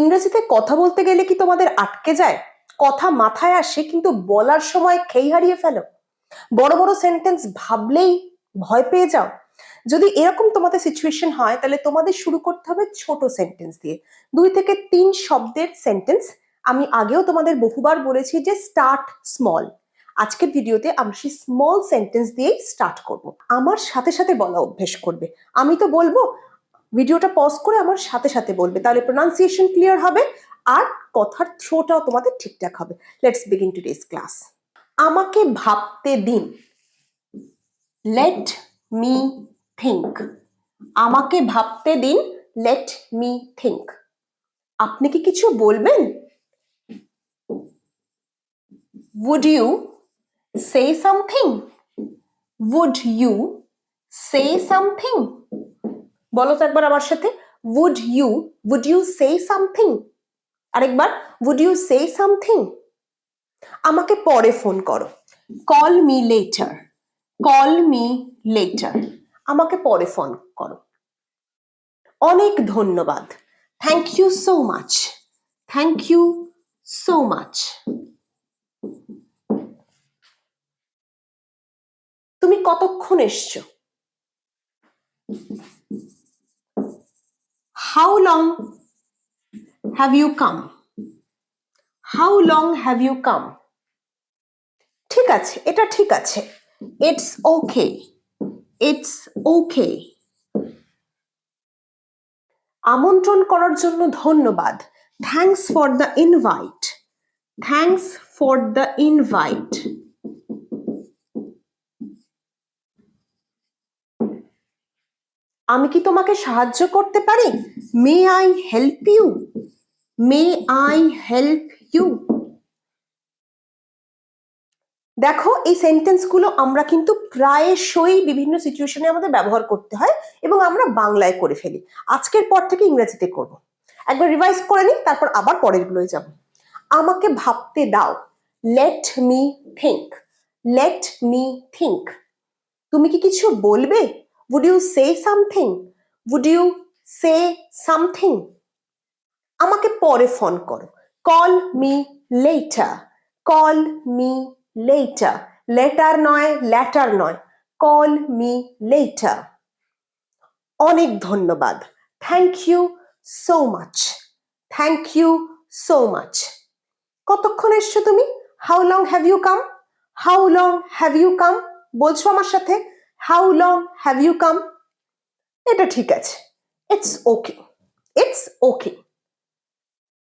ইংরেজিতে কথা বলতে গেলে কি তোমাদের আটকে যায়? কথা মাথায় আসে, কিন্তু বলার সময় খেই হারিয়ে ফেলো। বড় বড় সেন্টেন্স ভাবলেই ভয় পেয়ে যাও। যদি এরকম তোমাদের সিচুয়েশন হয়, তাহলে তোমাদের শুরু করতে হবে ছোট সেন্টেন্স দিয়ে। দুই থেকে তিন শব্দের সেন্টেন্স আমি আগেও তোমাদের বহুবার বলেছি যে স্টার্ট স্মল আজকের ভিডিওতে আমরা সেই স্মল সেন্টেন্স দিয়েই স্টার্ট করব। আমার সাথে সাথে বলা অভ্যেস করবে। আমি তো বলব ভিডিওটা পজ করে আমার সাথে সাথে বলবে। তাহলে প্রোনাউন্সিয়েশন ক্লিয়ার হবে আর কথার থ্রোটাও তোমাদের ঠিকঠাক হবে। Let's begin today's class আমাকে ভাবতে দিন। লেট মি থিঙ্ক আমাকে ভাবতে দিন। লেট মি থিঙ্ক আপনি কি কিছু বলবেন? Would you say something? Would you say something? বলো তো একবার আমার সাথে would you would you say something? আরেকবার উড you say সামথিং আমাকে পরে ফোন করো। Call me later call me later আমাকে পরে ফোন করো। অনেক ধন্যবাদ। Thank you so much thank you so much তুমি কতক্ষণ এসছো? How long have you come how long have you come ঠিক আছে, এটা ঠিক আছে। ইটস ওকে ইটস ওকে আমন্ত্রণ করার জন্য ধন্যবাদ। Thanks for the invite thanks for the invite আমি কি তোমাকে সাহায্য করতে পারি? May I help you may I help you দেখো, এই সেন্টেন্সগুলো আমরা কিন্তু প্রায়শই বিভিন্ন সিচুয়েশনে আমাদের ব্যবহার করতে হয় এবং আমরা বাংলায় করে ফেলি। আজকের পর থেকে ইংরেজিতে করব। একবার রিভাইজ করে নিই, তারপর আবার পরের গুলোয় যাব। আমাকে ভাবতে দাও। Let me think let me think তুমি কি কিছু বলবে? Would you say something? Would you say something? আমাকে পরে ফোন করো। Call me later call me later later নয় ল্যাটার নয়। কল মি লেটার অনেক ধন্যবাদ। Thank you so much thank you so much কতক্ষণ এসছো তুমি? How long have you come how long have you come বলছো আমার সাথে। How long have you come এটা ঠিক আছে। ইটস ওকে ইটস ওকে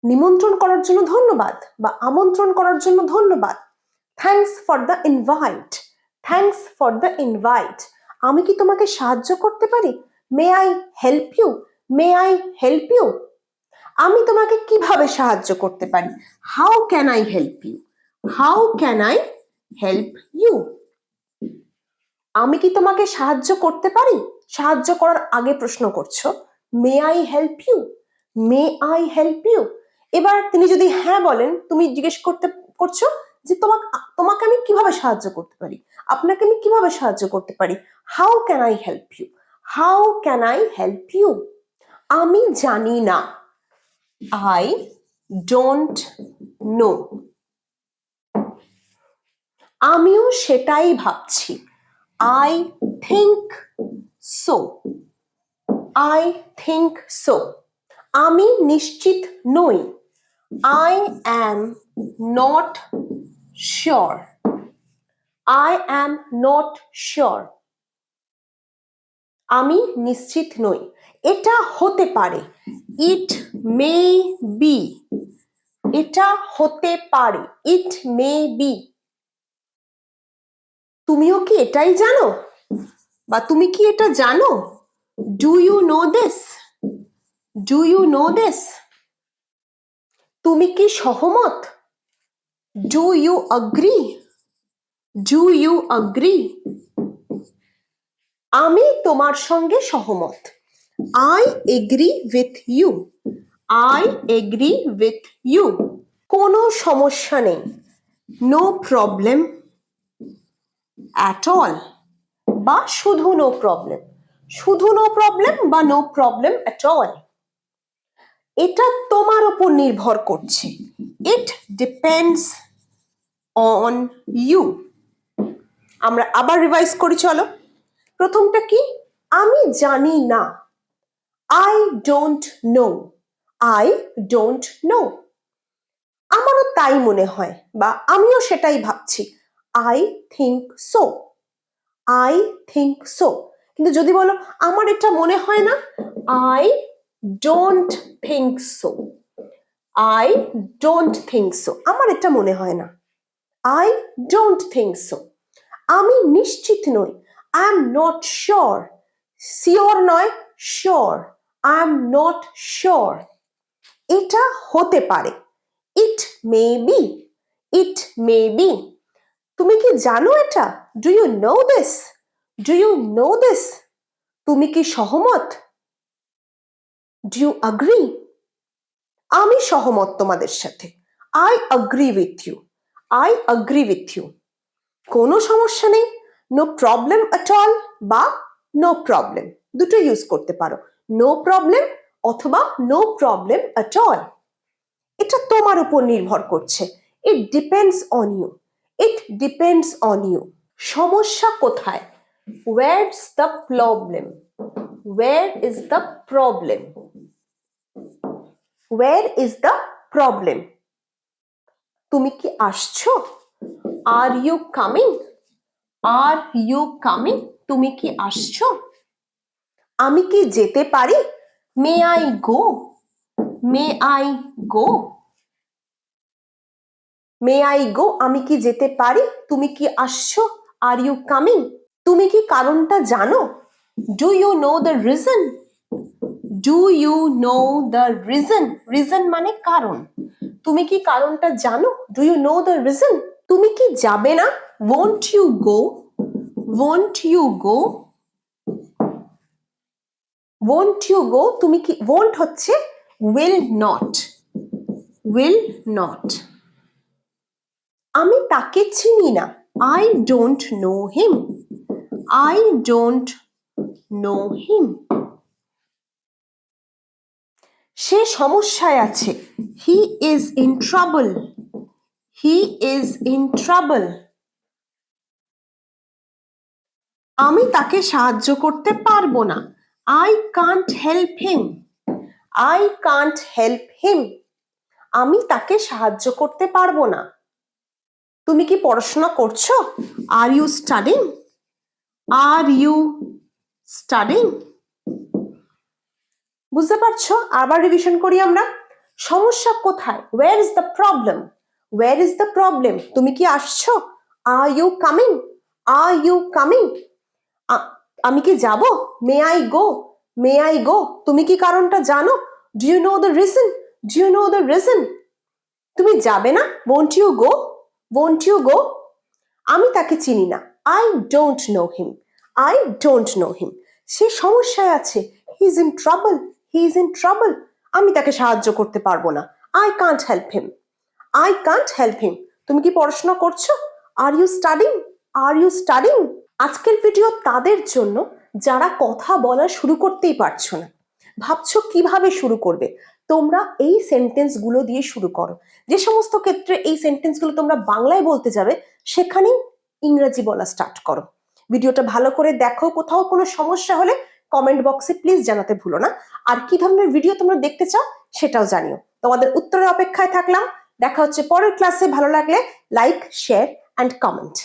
নিমন্ত্রণ করার জন্য ধন্যবাদ বা আমন্ত্রণ করার জন্য ধন্যবাদ। Thanks for the invite thanks for the invite আমি কি তোমাকে সাহায্য করতে পারি? May I help you may I help you আমি তোমাকে কীভাবে সাহায্য করতে পারি? How can I help you how can I help you আমি কি তোমাকে সাহায্য করতে পারি? সাহায্য করার আগে প্রশ্ন করছ may I help you may I help you এবার তিনি যদি হ্যাঁ বলেন, তুমি জিজ্ঞেস করতে, করছ যে তোমাকে তোমাকে আমি কীভাবে সাহায্য করতে পারি? আপনাকে আমি কীভাবে সাহায্য করতে পারি? How can I help you how can I help you আমি জানি না। আই ডোন্ট নো আমিও সেটাই ভাবছি। I think so I think so আমি নিশ্চিত নই। I am not sure I am not sure আমি নিশ্চিত নই। এটা হতে পারে। ইট মে বি এটা হতে পারে। ইট মে বি তুমিও কি এটাই জানো? বা তুমি কি এটা জানো? Do you know this do you know this তুমি কি সহমত? Do you agree do you agree আমি তোমার সঙ্গে সহমত। I agree with you I agree with you কোনো সমস্যা নেই। নো প্রবলেম অ্যাট অল বা শুধু নো প্রবলেম শুধু নো প্রবলেম বা নো প্রবলেম অ্যাট অল এটা তোমার উপর নির্ভর করছে। ইট ডিপেন্ডস অন ইউ আমরা আবার রিভাইজ করি, চলো। প্রথমটা কি? আমি জানি না। I don't know I don't know আমারও তাই মনে হয় বা আমিও সেটাই ভাবছি। I think so I think so কিন্তু যদি বলো, আমার এটা মনে হয় না I don't think so I don't think so আমার এটা মনে হয় না। আই ডোন্ট থিঙ্ক সো আমি নিশ্চিত নই। I am not sure sure নয় sure I am not sure এটা হতে পারে। ইট may be it may be তুমি কি জানো এটা? Do you know this do you know this তুমি কি সহমত? ডু ইউ অ্যাগ্রি আমি সহমত তোমাদের সাথে। I agree with you I agree with you কোনো সমস্যা নেই। নো প্রবলেম অ্যাট অল বা নো প্রবলেম দুটো ইউজ করতে পারো। নো প্রবলেম অথবা নো প্রবলেম অ্যাট অল এটা তোমার উপর নির্ভর করছে। It depends on you it depends on you সমস্যা কোথায়? Where's the problem where is the problem where is the problem তুমি কি আসছো? Are you coming are you coming তুমি কি আসছো? আমি কি যেতে পারি? May I go may I go may I go আমি কি যেতে পারি? তুমি কি আসছো? আর ইউ কামিং তুমি কি কারণটা জানো? Do you know the reason do you know the reason reason মানে কারণ। তুমি কি কারণটা জানো? Do you know the reason তুমি কি যাবে না? Won't you go won't you go won't you go তুমি কি ওয়ন্ট হচ্ছে উইল নট উইল নট আমি তাকে চিনি না। I don't know him I don't know him সে সমস্যায় আছে। He is in trouble he is in trouble আমি তাকে সাহায্য করতে পারব না। I can't help him I can't help him আমি তাকে সাহায্য করতে পারব না। তুমি কি পড়াশোনা করছ? Are you studying are you studying বুঝতে পারছ? আবার রিভিশন করি আমরা। সমস্যা কোথায়? Where is the problem where is the problem তুমি কি আসছো? Are you coming are you coming আমি কি যাব? মে আই গো মে আই গো তুমি কি কারণটা জানো? Do you know the reason do you know the reason তুমি যাবে না? Won't you go won't you go আমি তাকে চিনি না। I don't know him I don't know him সে সমস্যায় আছে। He is in trouble he is in trouble আমি তাকে সাহায্য করতে পারব না। I can't help him I can't help him তুমি কি পড়াশোনা করছ? Are you studying are you studying আজকের ভিডিও তাদের জন্য যারা কথা বলা শুরু করতেই পারছ না। ভাবছ কীভাবে শুরু করবে? তোমরা এই সেন্টেন্সগুলো দিয়ে শুরু করো। যে সমস্ত ক্ষেত্রে এই সেন্টেন্সগুলো তোমরা বাংলায় বলতে যাবে, সেখানেই ইংরেজি বলা স্টার্ট করো। ভিডিওটা ভালো করে দেখো, কোথাও কোনো সমস্যা হলে কমেন্ট বক্সে প্লিজ জানাতে ভুলো না। আর কি ধরনের ভিডিও তোমরা দেখতে চাও, সেটাও জানিও। তোমাদের উত্তরের অপেক্ষায় থাকলাম। দেখা হচ্ছে পরের ক্লাসে ভালো লাগলে লাইক শেয়ার অ্যান্ড কমেন্ট